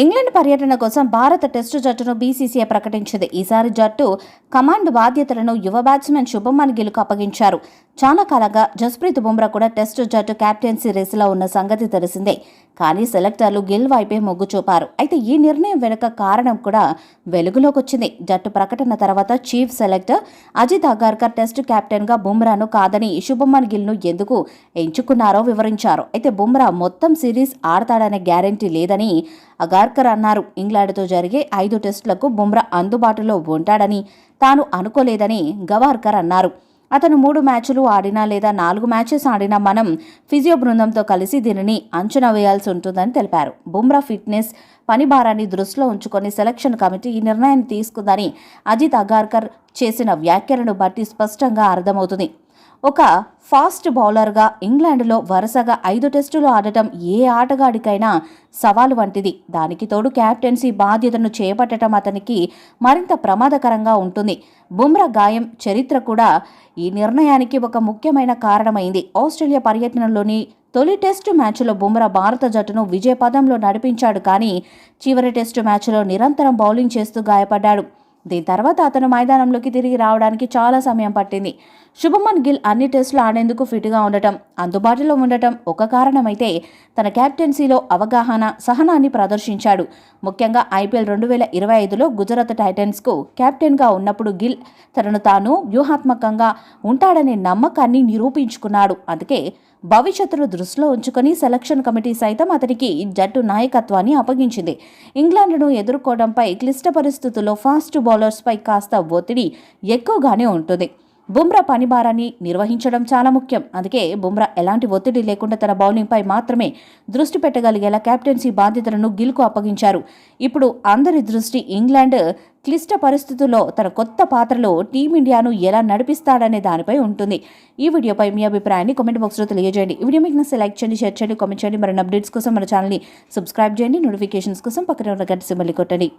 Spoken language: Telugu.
ఇంగ్లాండ్ పర్యటన కోసం భారత టెస్టు జట్టును బీసీసీఐ ప్రకటించింది. ఈసారి జట్టు కమాండ్ బాధ్యతలను యువ బ్యాట్స్మెన్ శుభమన్ గిల్కు అప్పగించారు. చాలా కాలంగా జస్ప్రీత్ బుమ్రా కూడా టెస్టు జట్టు కెప్టెన్సీ రేసులో ఉన్న సంగతి తెలిసిందే. కానీ సెలెక్టర్లు గిల్ వైపే మొగ్గు చూపారు. అయితే ఈ నిర్ణయం వెనుక కారణం కూడా వెలుగులోకి వచ్చింది. జట్టు ప్రకటన తర్వాత chief selector Ajit Agarkar test కెప్టెన్గా బుమ్రాను కాదని శుభమన్ గిల్ను ఎందుకు ఎంచుకున్నారో వివరించారు. అయితే బుమ్రా మొత్తం సిరీస్ ఆడతాడనే గ్యారెంటీ లేదని అగార్ అగార్కర్ అన్నారు. ఇంగ్లాండ్తో జరిగే ఐదు టెస్టులకు బుమ్రా అందుబాటులో ఉంటాడని తాను అనుకోలేదని గవార్కర్ అన్నారు. అతను మూడు మ్యాచ్లు ఆడినా లేదా నాలుగు మ్యాచెస్ ఆడినా మనం ఫిజియో బృందంతో కలిసి దీనిని అంచనా వేయాల్సి ఉంటుందని తెలిపారు. బుమ్రా ఫిట్నెస్ పని భారాన్ని దృష్టిలో ఉంచుకొని సెలక్షన్ కమిటీ ఈ నిర్ణయాన్ని తీసుకుందని అజిత్ అగార్కర్ చేసిన వ్యాఖ్యలను బట్టి స్పష్టంగా అర్థమవుతుంది. ఒక ఫాస్ట్ బౌలర్గా ఇంగ్లాండ్లో వరుసగా ఐదు టెస్టులు ఆడటం ఏ ఆటగాడికైనా సవాలు వంటిది. దానికి తోడు క్యాప్టెన్సీ బాధ్యతను చేపట్టడం అతనికి మరింత ప్రమాదకరంగా ఉంటుంది. బుమ్రా గాయం చరిత్ర కూడా ఈ నిర్ణయానికి ఒక ముఖ్యమైన కారణమైంది. ఆస్ట్రేలియా పర్యటనలోని తొలి టెస్టు మ్యాచ్లో బుమ్రా భారత జట్టును విజయపదంలో నడిపించాడు కానీ చివరి టెస్టు మ్యాచ్లో నిరంతరం బౌలింగ్ చేస్తూ గాయపడ్డాడు. దీని తర్వాత అతను మైదానంలోకి తిరిగి రావడానికి చాలా సమయం పట్టింది. శుభమన్ గిల్ అన్ని టెస్టులు ఆడేందుకు ఫిట్గా ఉండటం అందుబాటులో ఉండటం ఒక కారణమైతే తన కెప్టెన్సీలో అవగాహన సహనాన్ని ప్రదర్శించాడు. ముఖ్యంగా ఐపీఎల్ రెండు వేల ఇరవై ఐదులో గుజరాత్ టైటన్స్కు కెప్టెన్గా ఉన్నప్పుడు గిల్ తనను తాను వ్యూహాత్మకంగా ఉంటాడనే నమ్మకాన్ని నిరూపించుకున్నాడు. అందుకే భవిష్యత్తును దృష్టిలో ఉంచుకొని సెలక్షన్ కమిటీ సైతం అతనికి జట్టు నాయకత్వాన్ని అప్పగించింది. ఇంగ్లాండ్ను ఎదుర్కోవడంపై క్లిష్ట పరిస్థితుల్లో ఫాస్ట్ బౌలర్స్పై కాస్త ఒత్తిడి ఎక్కువగానే ఉంటుంది. బుమ్రా పనిభారాన్ని నిర్వహించడం చాలా ముఖ్యం. అందుకే బుమ్రా ఎలాంటి ఒత్తిడి లేకుండా తన బౌలింగ్పై మాత్రమే దృష్టి పెట్టగలిగేలా కెప్టెన్సీ బాధ్యతలను గిల్కు అప్పగించారు. ఇప్పుడు అందరి దృష్టి ఇంగ్లాండ్ క్లిష్ట పరిస్థితుల్లో తన కొత్త పాత్రలో టీమిండియాను ఎలా నడిపిస్తాడనే దానిపై ఉంటుంది. ఈ వీడియోపై మీ అభిప్రాయాన్ని కామెంట్ బాక్స్లో తెలియజేయండి. ఈ వీడియో మీకు నచ్చితే లైక్ చేయండి షేర్ చేయండి కామెంట్ చేయండి. మరిన్ని అప్డేట్స్ కోసం మన ఛానల్ని సబ్స్క్రైబ్ చేయండి. నోటిఫికేషన్స్ కోసం పక్కన ఉన్న గంట సింబల్ని కొట్టండి.